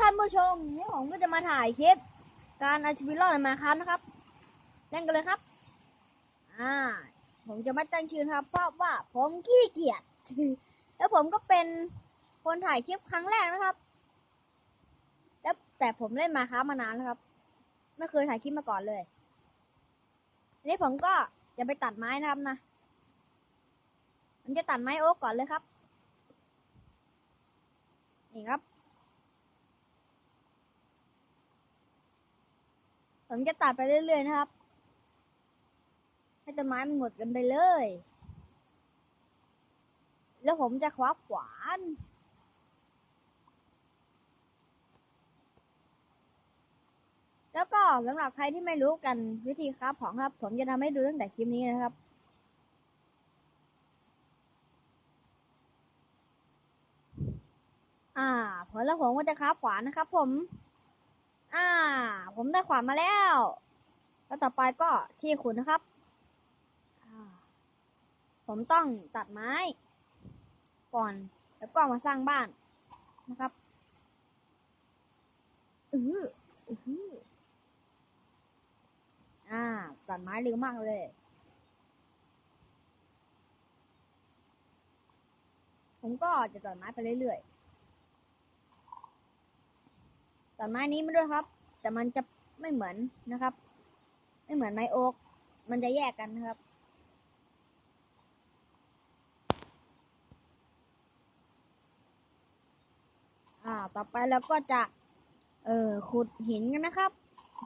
ท่านผู้ชมนี่ผมก็จะมาถ่ายคลิป การเอาชีวิตรอดในมาครับนะครับเล่นกันเลยครับ อ่า ผมจะไม่ตั้งชื่อครับ เพราะว่าผมขี้เกียจแล้วผมก็เป็นคนถ่ายคลิปครั้งแรกนะครับ แล้วแต่ผมเล่นมาครับมานานแล้วครับ ไม่เคยถ่ายคลิปมาก่อนเลยนนี้ผมก็จะไปตัดไม้นะครับนะผมจะตัดไม้โอ๊กก่อนเลยครับ นี่ครับ ผมจะตัดไปเรื่อยๆนะครับ ให้ต้นไม้มันหมดกันไปเลย แล้วผมจะคว้าขวานแล้วก็สำหรับใครที่ไม่รู้กันวิธีคราฟของครับ ผมจะทำให้ดูตั้งแต่คลิปนี้นะครับ อ่าผลแล้วผมก็จะคราฟขวานนะครับผม อ่า ผมได้ขวานมาแล้ว แล้วต่อไปก็ที่ขุดนะครับ ผมต้องตัดไม้ ก่อน แล้วก็มาสร้างบ้านนะครับอืออืออ่า ตัดไม้เร็วมากเลย ผมก็จะตัดไม้ไปเรื่อยๆ ตัดไม้นี้มาด้วยครับ แต่มันจะไม่เหมือนนะครับ ไม่เหมือนไม้โอ๊กมันจะแยกกันนะครับ อ่า ต่อไปเราก็จะ เอ่อ ขุดหินกันนะครับ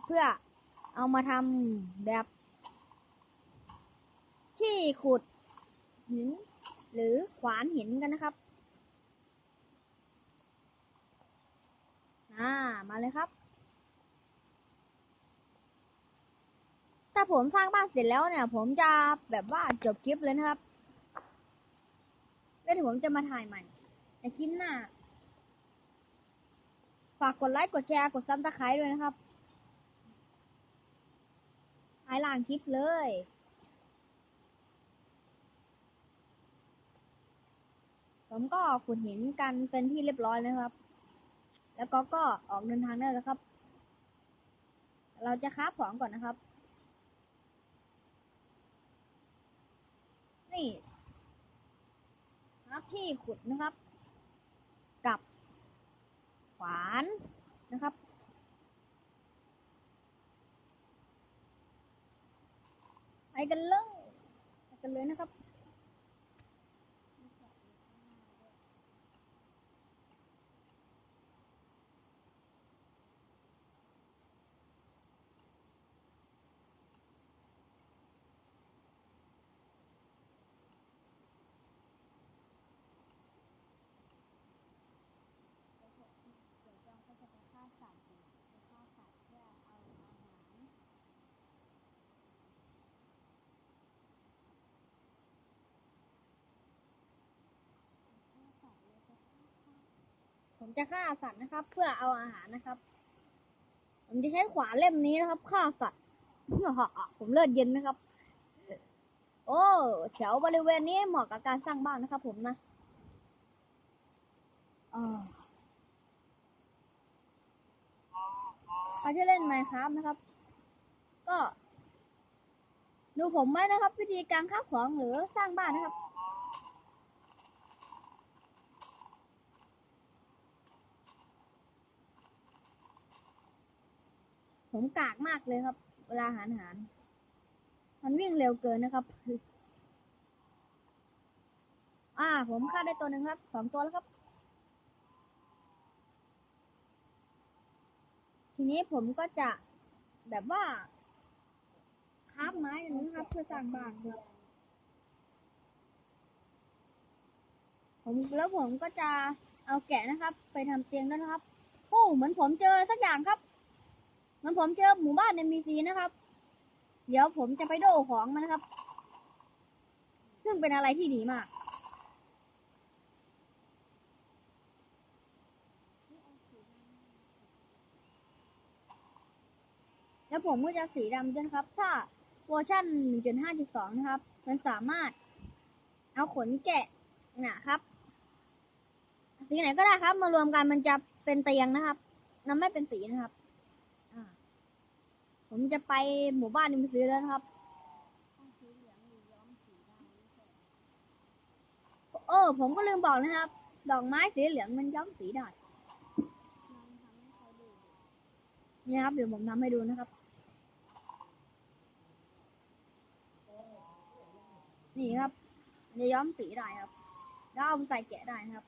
เพื่อเอามาทำแบบ ที่ขุดหินหรือขวานหินกันนะครับ อ่า มาเลยครับ ถ้าผมสร้างบ้านเสร็จแล้วเนี่ย ผมจะแบบว่าจบคลิปเลยนะครับ แล้วเดี๋ยวผมจะมาถ่ายใหม่ในคลิปหน้า ฝากกดไลค์กดแชร์กดซับสไครต์ด้วยนะครับท้ายล่างคลิปเลยผมก็ขุดหินกันเป็นที่เรียบร้อยแล้วครับ แล้วก็ก็ออกเดินทางได้แล้วครับ เราจะค้าของก่อนนะครับ นี่ครับที่ขุดนะครับ กับขวานนะครับไปกันเลยไปกันเลยนะครับ ผมจะฆ่าสัตว์นะครับ เพื่อเอาอาหารนะครับ ผมจะใช้ขวานเล่มนี้นะครับฆ่าสัตว์ผมเลือดเย็นนะครับ โอ้แถวบริเวณนี้เหมาะกับการสร้างบ้านนะครับผมนะอ่าใครที่เล่นไมครับนะครับ ก็ ดูผมไว้นะครับ วิธีการค้าของหรือสร้างบ้านนะครับ ผมกากมากเลยครับ เวลาหารหาร มันวิ่งเร็วเกินนะครับ อ่า ผมฆ่าได้ตัวหนึ่งครับ สองตัวแล้วครับ ทีนี้ผมก็จะแบบว่าคาบไม้อย่างนี้นะครับ เพื่อสร้างบ้านครับผมแล้วผมก็จะเอาแกะนะครับ ไปทำเตียงด้วยนะครับ โอ้เหมือนผมเจออะไรสักอย่างครับ เหมันผมเจอหมู่บ้านในมีซีนะครับ เดี๋ยวผมจะไปโดของมันนะครับ ซึ่งเป็นอะไรที่ดีมากแล้วผมก็จะสีดำด้วยนะครับ ถ้าเวอร์ชัน1.5.2 นะครับ มันสามารถเอาขนแกะนะครับสีไหนก็ได้ครับ มารวมกันมันจะเป็นเตียงนะครับน้ำไม่เป็นสีนะครับ ผมจะไปหมู่บ้านนิมซีแล้วนะครับเออ ผมก็ลืมบอกนะครับ ดอกไม้สีเหลืองมันย้อมสีได้นี่ครับ เดี๋ยวผมทำให้ดูนะครับ นี่ครับ มันจะย้อมสีได้ครับแล้วเอาไปใส่แกะได้นะครับ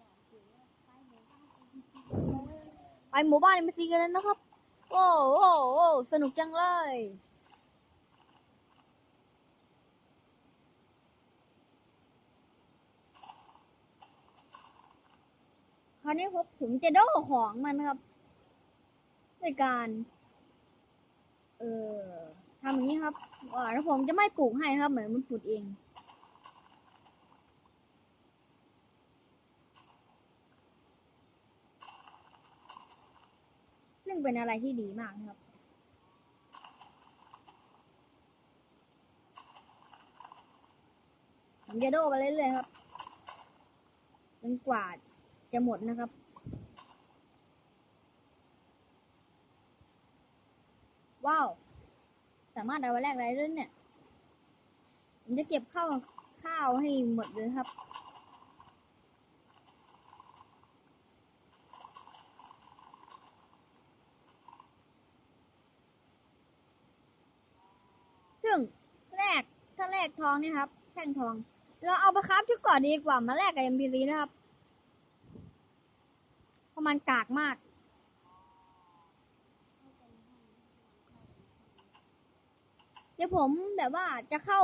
บอกสิว่าไปหมู่บ้านเอง ไปหมู่บ้านเอ็มซีกันแล้วนะครับ โอ้โหสนุกจังเลยคราวนี้ผมผมจะโด้ของมันครับด้วยการ เอ่อทำอย่างนี้ครับอ่าแล้วผมจะไม่ปลูกให้ครับ เหมือนมันปลูกเอง ซึ่งเป็นอะไรที่ดีมากนะครับ ผมจะโดไปเรื่อยๆครับจนกว่าจะหมดนะครับว้าว สามารถเอาไปแลกอะไรด้วยเนี่ย ผมจะเก็บข้าวข้าวให้หมดเลยครับ ซึ่ง แลกถ้าแลกทองเนี่ยครับแท่งทอง เราเอาไปคราฟชุดก่อนดีกว่ามาแลกกับ MP3 นะครับเพราะมันกากมากเดี๋ยวผมแบบว่าจะเข้า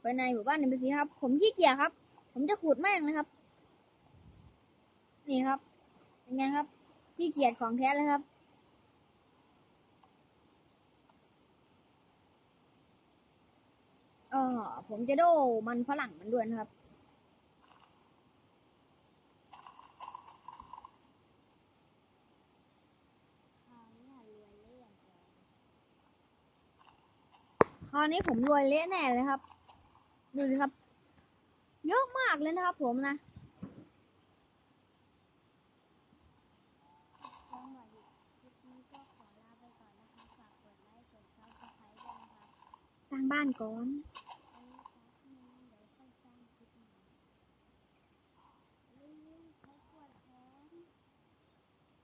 ไปในหมู่บ้าน NPC ครับ ผมขี้เกียจครับ ผมจะขุดแม่งเลยครับ นี่ครับเป็นไงครับขี้เกียจของแท้เลยครับ เออผมจะโดมันฝรั่งมันด้วยนะครับ คราวนี้ผมรวยเละแน่เลยครับ ดูสิครับ เยอะมากเลยนะครับผมนะแล้วหมดอีกคลิปนี้ก็ขอลาไปก่อน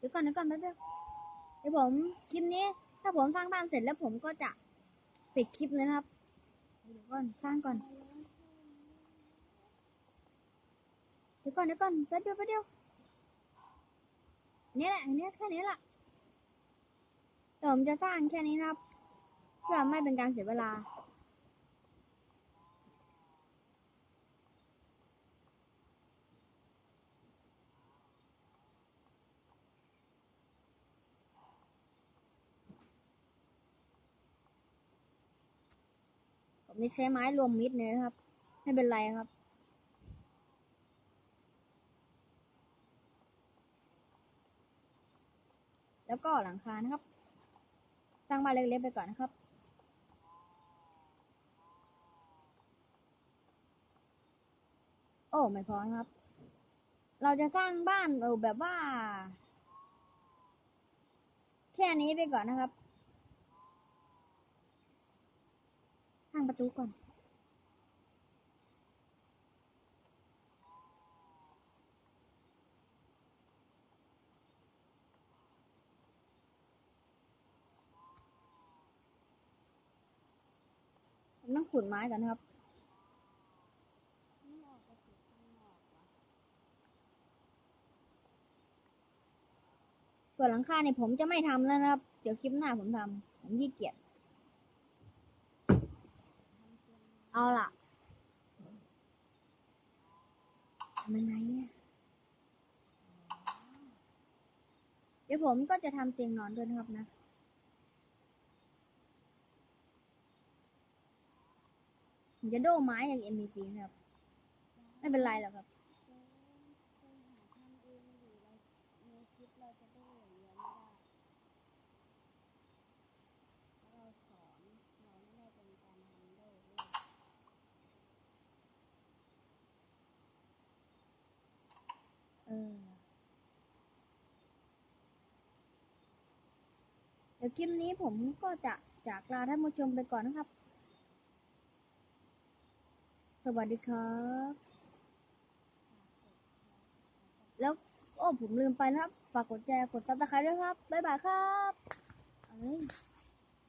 เดี๋ยวก่อนเดี๋ยวก่อนแป๊บเดียวเดี๋ยวผมคลิปนี้ ถ้าผมสร้างบ้านเสร็จแล้วผมก็จะปิดคลิปเลยครับเดี๋ยวก่อนสร้างก่อนเดี๋ยวก่อนเดี๋ยวก่อนแป๊บเดียวแป๊บเดียวอันนี้แหละอันนี้แค่นี้แหละแต่ผมจะสร้างแค่นี้ครับ เพื่อไม่เป็นการเสียเวลา ผมจะใช้ไม้รวมมิดเลยนะครับ ไม่เป็นไรครับ แล้วก็หลังคานะครับ สร้างบ้านเล็กๆไปก่อนนะครับโอ้ไม่พอครับ เราจะสร้างบ้านเออแบบว่า แค่นี้ไปก่อนนะครับ สร้างประตูก่อน ผมต้องขุดไม้ก่อนนะครับ่วะส่วนหลังคาเนี่ยผมจะไม่ทำแล้วนะครับ เดี๋ยวคลิปหน้าผมทำผมขี้เกียจ ทำ เอาล่ะทำยังไงเนี่ยเดี๋ยวผมก็จะทำเตียงนอนด้วยนะครับนะผมจะโด้ไม้อย่าง MVP นะครับ ไม่เป็นไรหรอกครับ เจ๊เคยหาทำเองหรือเราในคลิปเราจะได้อย่างเดียวไม่ได้เพราะเราสอนเราไม่ได้เป็นการทำด้วยเลย ออ เดี๋ยวคลิปนี้ผมก็จะจากลาท่านผู้ชมไปก่อนนะครับ สวัสดีครับ แล้วโอ้ผมลืมไปนะครับ ฝากกดแชร์กดซับสไครต์ด้วยครับ บ๊ายบายครับอ